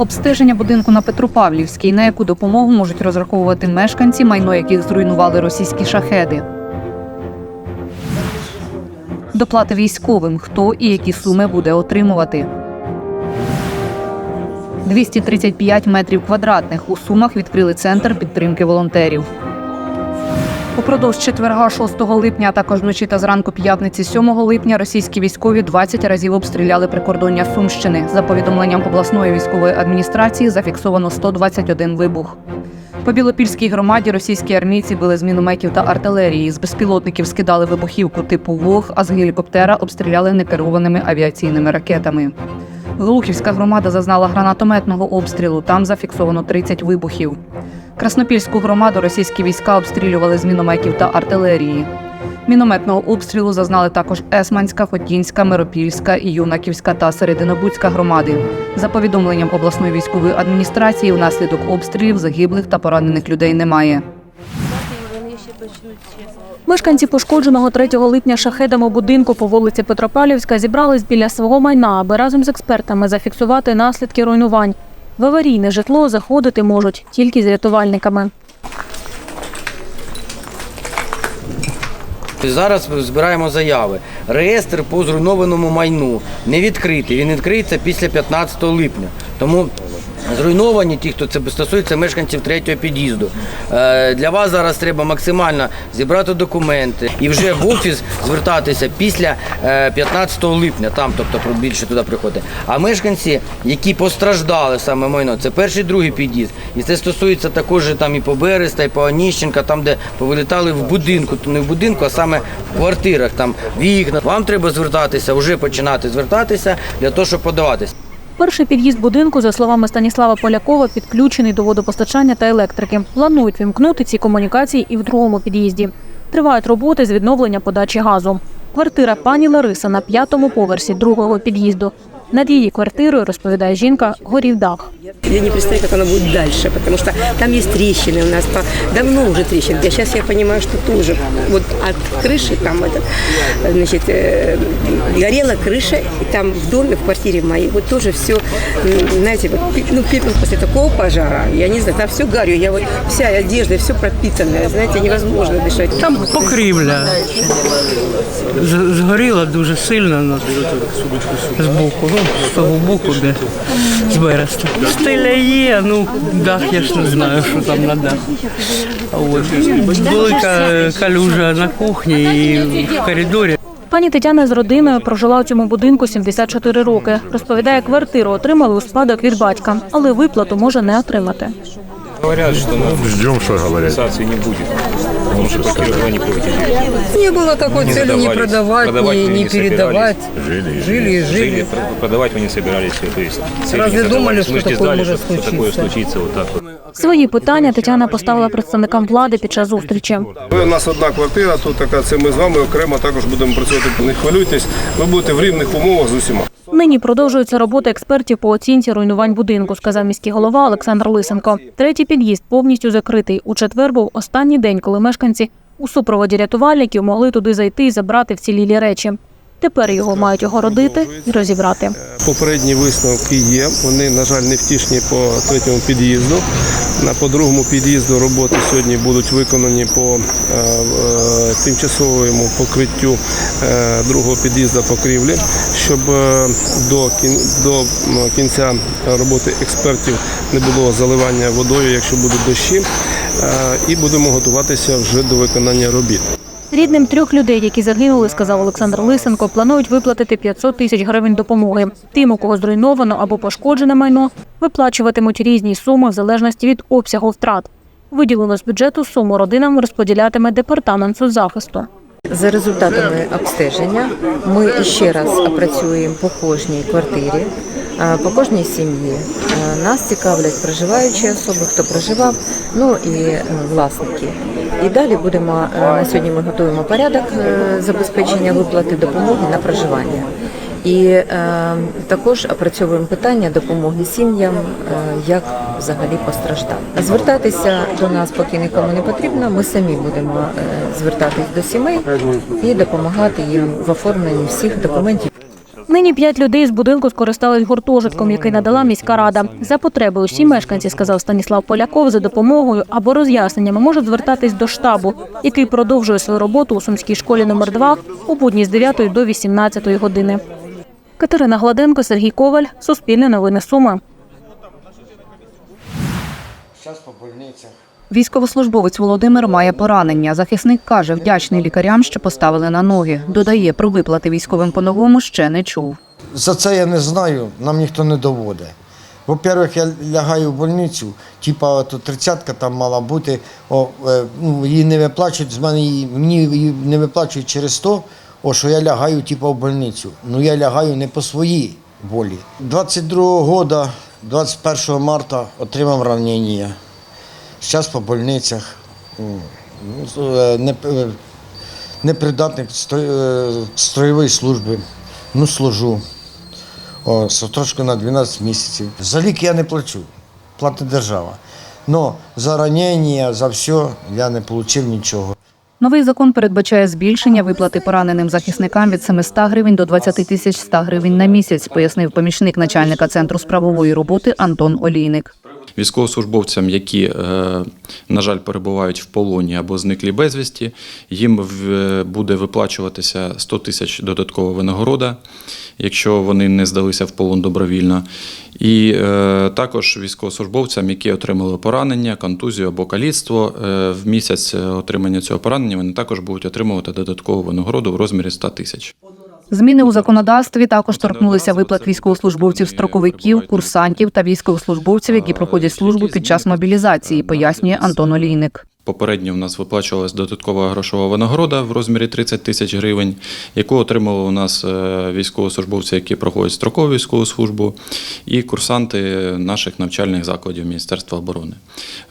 Обстеження будинку на Петропавлівській, на яку допомогу можуть розраховувати мешканці, майно яких зруйнували російські шахеди. Доплати військовим, хто і які суми буде отримувати. 235 метрів квадратних у Сумах відкрили центр підтримки волонтерів. Упродовж четверга 6 липня, а також вночі та зранку п'ятниці 7 липня російські військові 20 разів обстріляли прикордоння Сумщини. За повідомленням обласної військової адміністрації зафіксовано 121 вибух. По Білопільській громаді російські армійці били з мінометів та артилерії. З безпілотників скидали вибухівку типу ВОГ, а з гелікоптера обстріляли некерованими авіаційними ракетами. Глухівська громада зазнала гранатометного обстрілу. Там зафіксовано 30 вибухів. Краснопільську громаду російські війська обстрілювали з мінометів та артилерії. Мінометного обстрілу зазнали також Есманська, Хотінська, Миропільська, Юнаківська та Серединобудська громади. За повідомленням обласної військової адміністрації, внаслідок обстрілів загиблих та поранених людей немає. Мешканці пошкодженого 3 липня шахедами будинку по вулиці Петропавлівська зібрались біля свого майна, аби разом з експертами зафіксувати наслідки руйнувань. В аварійне житло заходити можуть тільки з рятувальниками. Зараз збираємо заяви. Реєстр по зруйнованому майну не відкритий. Він відкриється після 15 липня. Тому зруйновані ті, хто це стосується мешканців третього під'їзду. Е, Для вас зараз треба максимально зібрати документи і вже в офіс звертатися після е, 15 липня, там, тобто більше туди приходить. А мешканці, які постраждали саме майно, це перший другий під'їзд. І це стосується також там і по Береста, і по Оніщенка, там, де повилітали в будинку, то не в будинку, а саме в квартирах, там вікна. Вам треба звертатися, вже починати звертатися для того, щоб подаватися. Перший під'їзд будинку, за словами Станіслава Полякова, підключений до водопостачання та електрики. Планують вімкнути ці комунікації і в другому під'їзді. Тривають роботи з відновлення подачі газу. Квартира пані Лариса на п'ятому поверсі другого під'їзду. Над її квартирою, розповідає жінка, горів дах. Я не представляю, как оно будет дальше, потому что там есть трещины у нас, по- давно уже трещины. Я сейчас я понимаю, что тоже вот от крыши там это, значит, э, горела крыша, и там в доме, в квартире моей, вот тоже все, знаете, вот, пе- ну, пепел после такого пожара, я не знаю, там все горю, я вот вся одежда, все пропитанная, знаете, невозможно дышать. Там покрівля. З- Згоріла дуже сильно на З того боку, де з береста. Стиля є, ну дах я ж не знаю, що там на дах. От. Велика калюжа на кухні і в коридорі. Пані Тетяна з родиною прожила у цьому будинку 74 роки. Розповідає, квартиру отримали у спадок від батька, але виплату може не отримати. Говорят, что ну, Ждем, что говорят. индексации не будет. Потому что пока не приватизируют. Не было такой Не цели не задавались. продавать, Продавать ни, мы не не передавать. Жили и Жили и Жили, жили. пр- продавать мы не собирались. То есть цели Разве не задавались. думали, Мы что ж не такое знали, может что, что такое случиться? случится вот так вот. Свої питання Тетяна поставила представникам влади під час зустрічі. Ви у нас одна квартира, тут така це ми з вами окремо також будемо працювати. Не хвилюйтесь, ви будете в рівних умовах з усіма. Нині продовжується робота експертів по оцінці руйнувань будинку, сказав міський голова Олександр Лисенко. Третій під'їзд повністю закритий. У четвер був останній день, коли мешканці у супроводі рятувальників могли туди зайти і забрати вцілілі речі. Тепер його мають огородити і розібрати. Попередні висновки є. Вони, на жаль, не втішні по третьому під'їзду. На по другому під'їзду роботи сьогодні будуть виконані по е, е, тимчасовому покриттю е, другого під'їзду покрівлі, щоб до, до кінця роботи експертів не було заливання водою, якщо будуть дощі. І будемо готуватися вже до виконання робіт. Рідним трьох людей, які загинули, сказав Олександр Лисенко, планують виплатити 500 тисяч гривень допомоги. Тим, у кого зруйновано або пошкоджене майно, виплачуватимуть різні суми в залежності від обсягу втрат. Виділено з бюджету суму родинам розподілятиме департамент соцзахисту. За результатами обстеження ми ще раз опрацюємо по кожній квартирі, по кожній сім'ї. Нас цікавлять проживаючі особи, хто проживав, ну і е, власники. І далі будемо е, на сьогодні. Ми готуємо порядок е, забезпечення виплати допомоги на проживання. І е, також опрацьовуємо питання допомоги сім'ям, е, як взагалі постраждав. Звертатися до нас поки нікому не потрібно. Ми самі будемо е, звертатись до сімей і допомагати їм в оформленні всіх документів. Нині п'ять людей з будинку скористались гуртожитком, який надала міська рада. За потреби усі мешканці, сказав Станіслав Поляков, за допомогою або роз'ясненнями можуть звертатись до штабу, який продовжує свою роботу у сумській школі номер 2 у будні з 9 до 18 години. Катерина Гладенко, Сергій Коваль, Суспільне новини Суми. Військовослужбовець Володимир має поранення. Захисник каже, вдячний лікарям, що поставили на ноги. Додає, про виплати військовим по-новому ще не чув. За це я не знаю, нам ніхто не доводить. Во-первых, я лягаю в больницю, типа то тридцятка там мала бути, о, е, ну, її не виплачують, з мене її, мені її не виплачують через то, о, що я лягаю типа в больницю. Ну я лягаю не по своїй волі. 22 года, 21 марта отримав ранення. Зараз по больницях. Ну, е, е, непридатник е, строєвої служби. Ну, служу. О, трошки на 12 місяців. За лік я не плачу, платить держава. Но за ранення, за все я не отримав нічого. Новий закон передбачає збільшення виплати пораненим захисникам від 700 гривень до 20 тисяч 100 гривень на місяць, пояснив помічник начальника центру справової роботи Антон Олійник. Військовослужбовцям, які, е, на жаль, перебувають в полоні або зниклі безвісті, їм буде виплачуватися 100 тисяч додаткова винагорода, якщо вони не здалися в полон добровільно. І е, також військовослужбовцям, які отримали поранення, контузію або каліцтво, е, в місяць отримання цього поранення вони також будуть отримувати додаткову винагороду в розмірі 100 тисяч. Зміни у законодавстві також торкнулися виплат військовослужбовців, строковиків, курсантів та військовослужбовців, які проходять службу під час мобілізації, пояснює Антон Олійник. Попередньо в нас виплачувалась додаткова грошова винагорода в розмірі 30 тисяч гривень, яку отримали у нас е, військовослужбовці, які проходять строкову військову службу, і курсанти наших навчальних закладів Міністерства оборони.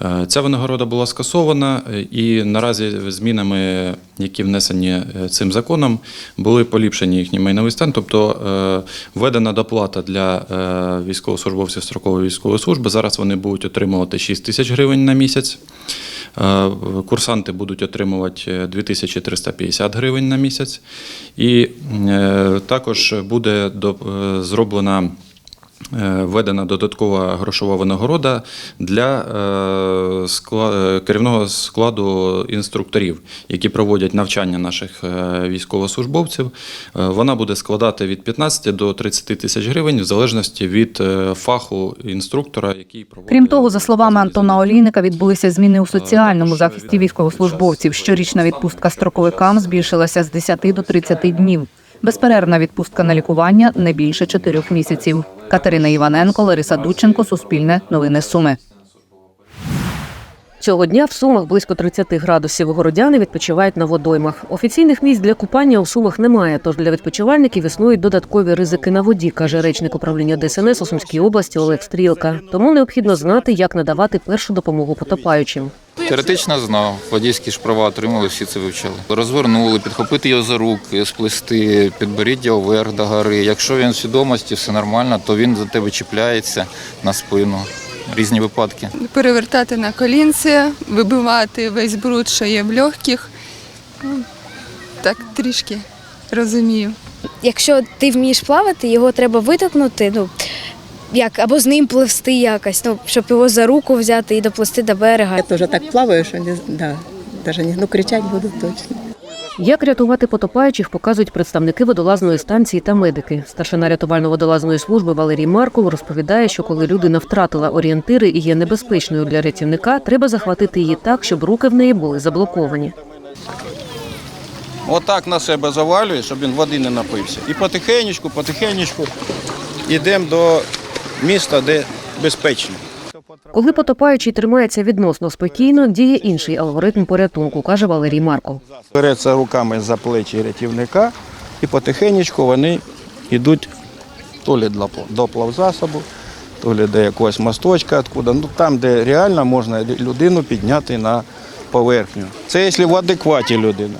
Е, Ця винагорода була скасована, і наразі змінами, які внесені е, цим законом, були поліпшені їхній майновий стан, тобто введена доплата для військовослужбовців строкової військової служби. Зараз вони будуть отримувати 6 тисяч гривень на місяць. Е, Курсанти будуть отримувати е, 2350 гривень на місяць. І е, також буде е, зроблена е, введена додаткова грошова винагорода для е, е, керівного складу інструкторів, які проводять навчання наших е, військовослужбовців. Е, Вона буде складати від 15 до 30 тисяч гривень в залежності від е, фаху інструктора, який проводить. Крім того, за словами Антона Олійника, відбулися зміни у соціальному захисті військовослужбовців. Щорічна відпустка строковикам збільшилася з 10 до 30 днів. Безперервна відпустка на лікування не більше чотирьох місяців. Катерина Іваненко, Лариса Дудченко, Суспільне, Новини Суми. Цього дня в Сумах близько 30 градусів. Городяни відпочивають на водоймах. Офіційних місць для купання у Сумах немає, тож для відпочивальників існують додаткові ризики на воді, каже речник управління ДСНС у Сумській області Олег Стрілка. Тому необхідно знати, як надавати першу допомогу потопаючим. Теоретично знав, водійські ж права отримали, всі це вивчали. Розвернули, підхопити його за руки, сплести, підборіддя вверх до гори. Якщо він в свідомості, все нормально, то він за тебе чіпляється на спину. Різні випадки. перевертати на колінці, вибивати весь бруд, що є в легких. Ну, Так трішки розумію. Якщо ти вмієш плавати, його треба витокнути, ну як або з ним пливсти якось, ну щоб його за руку взяти і доплисти до берега. Я теж так плаваю, що не да, даже не ну, кричать буду точно. Як рятувати потопаючих, показують представники водолазної станції та медики. Старшина рятувально-водолазної служби Валерій Маркул розповідає, що коли людина втратила орієнтири і є небезпечною для рятівника, треба захватити її так, щоб руки в неї були заблоковані. Отак на себе завалює, щоб він води не напився. І потихенечку, потихенечку йдемо до міста, де безпечно. Коли потопаючий тримається відносно спокійно, діє інший алгоритм порятунку, каже Валерій Марков. Береться руками за плечі рятівника і потихенечку вони йдуть то лі до плавзасобу, то лі до якогось мосточка, откуда, ну, там, де реально можна людину підняти на поверхню. Це якщо в адекваті людина.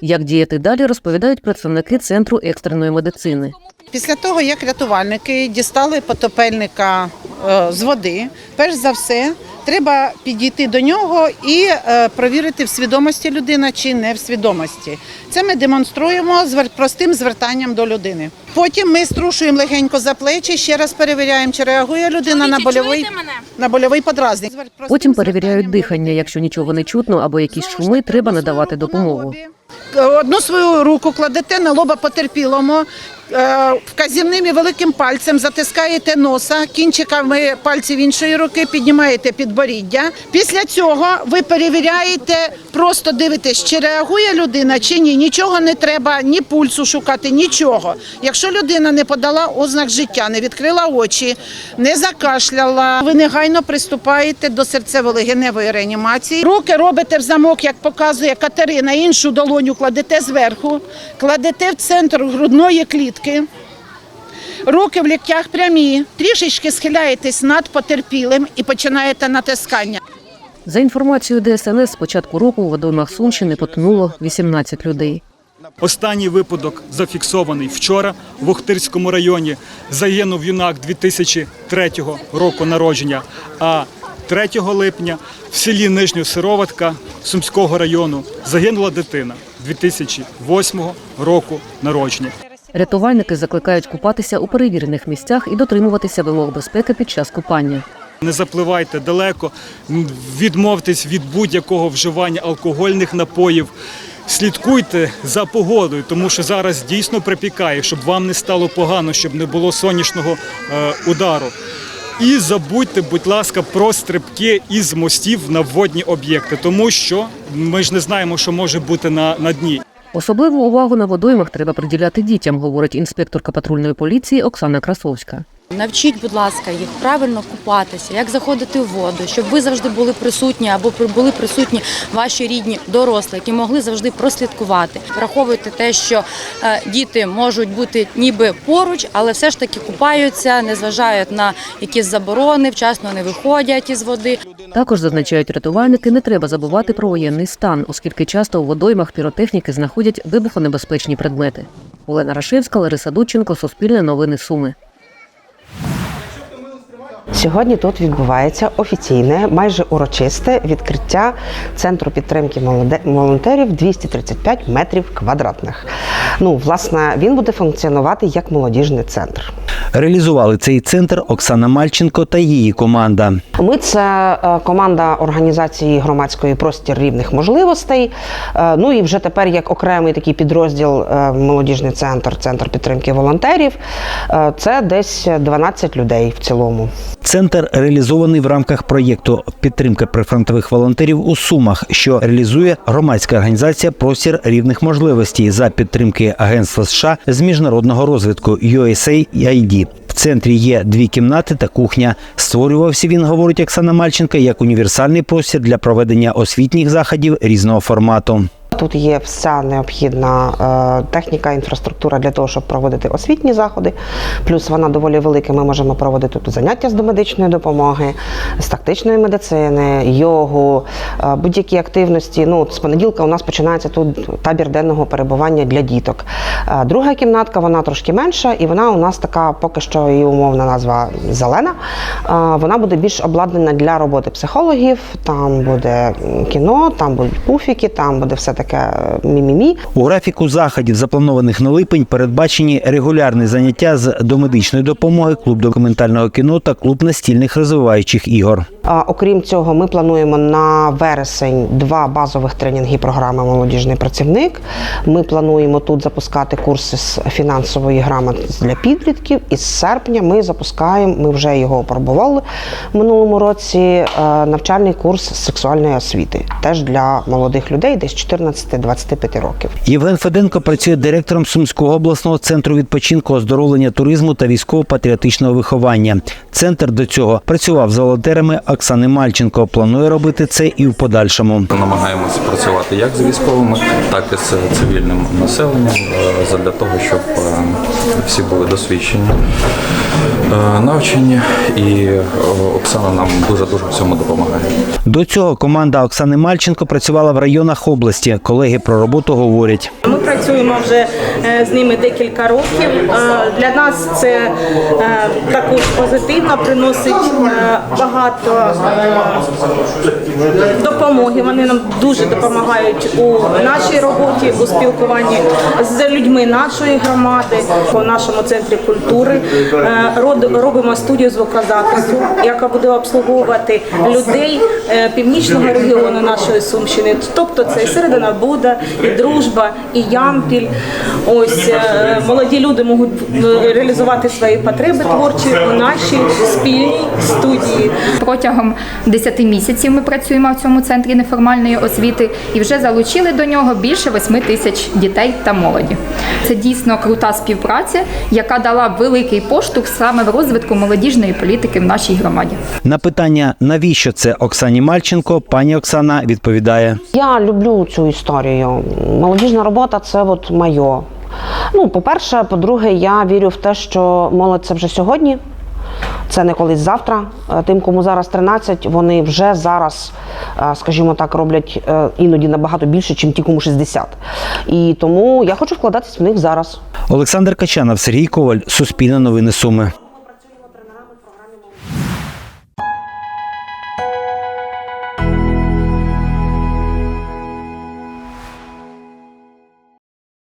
Як діяти далі, розповідають представники центру екстреної медицини. Після того, як рятувальники дістали потопельника е, з води, перш за все Треба підійти до нього і е, провірити в свідомості людина чи не в свідомості. Це ми демонструємо звер- простим звертанням до людини. Потім ми струшуємо легенько за плечі, ще раз перевіряємо, чи реагує людина на больовий, на больовий подразник. Потім перевіряють дихання. Якщо нічого не чутно або якісь шуми, треба надавати допомогу. Одну свою руку кладете на лоба потерпілому, вказівним і великим пальцем затискаєте носа, кінчиками пальців іншої руки піднімаєте підборіддя. Після цього ви перевіряєте, просто дивитесь, чи реагує людина, чи ні. Нічого не треба, ні пульсу шукати, нічого. Якщо людина не подала ознак життя, не відкрила очі, не закашляла, ви негайно приступаєте до серцево-легеневої реанімації. Руки робите в замок, як показує Катерина, іншу долоню кладете зверху, кладете в центр грудної клітки. Руки в ліктях прямі, трішечки схиляєтесь над потерпілим і починаєте натискання. За інформацією ДСНС, з початку року у водоймах Сумщини потонуло 18 людей. Останній випадок зафіксований вчора в Охтирському районі. Загинув юнак 2003 року народження, а 3 липня в селі Нижньосироватка Сумського району загинула дитина 2008 року народження. Рятувальники закликають купатися у перевірених місцях і дотримуватися вимог безпеки під час купання. Не запливайте далеко, відмовтесь від будь-якого вживання алкогольних напоїв. Слідкуйте за погодою, тому що зараз дійсно припікає, щоб вам не стало погано, щоб не було сонячного е, удару. І забудьте, будь ласка, про стрибки із мостів на водні об'єкти, тому що ми ж не знаємо, що може бути на, на дні. Особливу увагу на водоймах треба приділяти дітям, говорить інспекторка патрульної поліції Оксана Красовська. Навчіть, будь ласка, їх правильно купатися, як заходити в воду, щоб ви завжди були присутні або були присутні ваші рідні дорослі, які могли завжди прослідкувати. Враховуйте те, що е, діти можуть бути ніби поруч, але все ж таки купаються, не зважають на якісь заборони, вчасно не виходять із води. Також зазначають рятувальники, не треба забувати про воєнний стан, оскільки часто у водоймах піротехніки знаходять вибухонебезпечні предмети. Олена Рашевська, Лариса Дудченко, Суспільне новини Суми. Сьогодні тут відбувається офіційне, майже урочисте відкриття центру підтримки волонтерів 235 метрів квадратних. Ну, власне, він буде функціонувати як молодіжний центр. Реалізували цей центр Оксана Мальченко та її команда. Ми це е, команда організації громадської простір рівних можливостей. Е, Ну і вже тепер як окремий такий підрозділ е, молодіжний центр, центр підтримки волонтерів. Це десь 12 людей в цілому. Центр реалізований в рамках проєкту підтримки прифронтових волонтерів у Сумах, що реалізує громадська організація Простір рівних можливостей за підтримки Агентства США з міжнародного розвитку USAID. В центрі є дві кімнати та кухня. Створювався він, говорить Оксана Мальченка, як універсальний простір для проведення освітніх заходів різного формату. Тут є вся необхідна е, техніка, інфраструктура для того, щоб проводити освітні заходи. Плюс вона доволі велика. Ми можемо проводити тут заняття з домедичної допомоги, з тактичної медицини, йогу, е, будь-які активності. Ну, з понеділка у нас починається тут табір денного перебування для діток. Е, друга кімнатка, вона трошки менша, і вона у нас така, поки що її умовна назва зелена. Вона буде більш обладнана для роботи психологів. Там буде кіно, там будуть пуфіки, там буде все таке е, мімімі. У графіку заходів, запланованих на липень, передбачені регулярні заняття з домедичної допомоги, клуб документального кіно та клуб настільних розвиваючих ігор. А, Окрім цього, ми плануємо на вересень два базових тренінги програми Молодіжний працівник. Ми плануємо тут запускати курси з фінансової грамотності для підлітків. І з серпня ми запускаємо, ми вже його опробували в минулому році. е, Навчальний курс сексуальної освіти, теж для молодих людей, десь 14-25 років. Євген Феденко працює директором Сумського обласного центру відпочинку, оздоровлення туризму та військово-патріотичного виховання. Центр до цього працював з волонтерами Оксани Мальченко. Планує робити це і в подальшому. Намагаємося працювати як з військовими, так і з цивільним населенням е, для того, щоб е, всі були досвідчені, е, навчені, і е, Оксана нам дуже дуже в цьому допомагає. До цього команда Оксани Мальченко працювала в районах області, Колеги про роботу говорять. Ми працюємо вже е, з ними декілька років. Для нас це також позитивно, приносить багато допомоги. Вони нам дуже допомагають у нашій роботі, у спілкуванні з людьми нашої громади. У нашому центрі культури е, робимо студію звукозапису, яка буде обслуговувати людей е, північного регіону нашої Сумщини. Тобто це і Середина Буда, і Дружба, і Ямпіль. Ось е, молоді люди можуть е, реалізувати свої потреби творчі у нашій спільній студії. Протягом 10 місяців ми працюємо в цьому центрі неформальної освіти і вже залучили до нього більше 8 тисяч дітей та молоді. Це дійсно крута співпраця, яка дала великий поштовх саме в розвитку молодіжної політики в нашій громаді. На питання, навіщо це Оксані Мальченко, пані Оксана відповідає. Я люблю цю історію. Молодіжна робота це от моє. Ну, по-перше, по-друге, я вірю в те, що молодь це вже сьогодні. Це не колись завтра. Е, Тим, кому зараз 13, вони вже зараз, е, скажімо так, роблять е, іноді набагато більше, ніж ті, кому 60. І тому я хочу вкладатись в них зараз. Олександр Качанов, Сергій Коваль, Суспільне новини Суми.